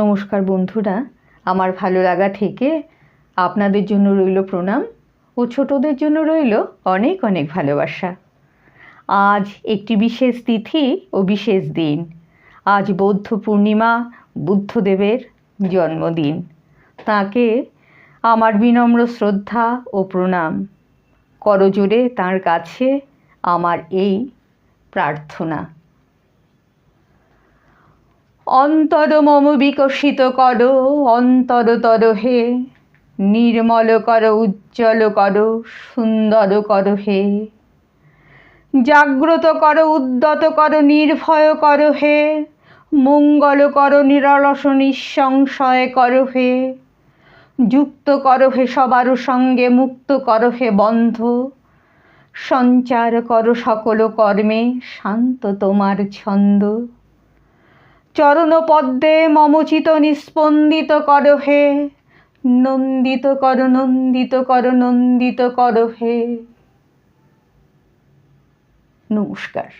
নমস্কার বন্ধুরা, আমার ভালো লাগা থেকে আপনাদের জন্য রইল প্রণাম ও ছোটদের জন্য রইল অনেক অনেক ভালোবাসা। আজ একটি বিশেষ তিথি ও বিশেষ দিন। আজ বৌদ্ধ পূর্ণিমা, বুদ্ধদেবের জন্মদিন। তাকে আমার বিনম্র শ্রদ্ধা ও প্রণাম। করজোড়ে তার কাছে আমার এই প্রার্থনা। অন্তর মম বিকশিত কর অন্তরতর হে। নির্মল কর, উজ্জ্বল কর, সুন্দর কর হে। জাগ্রত কর, উদ্যত কর, নির্ভয় কর হে। মঙ্গল কর, নিরলস, নিঃসংশয় কর হে। যুক্ত কর হে সবার সঙ্গে, মুক্ত কর হে বন্ধ। সঞ্চার কর সকল কর্মে, শান্ত তোমার ছন্দ। চরণ পদ্মে মমচিত নিস্পন্দিত কর হে। নন্দিত কর নন্দিত কর নন্দিত কর হে। নমস্কার।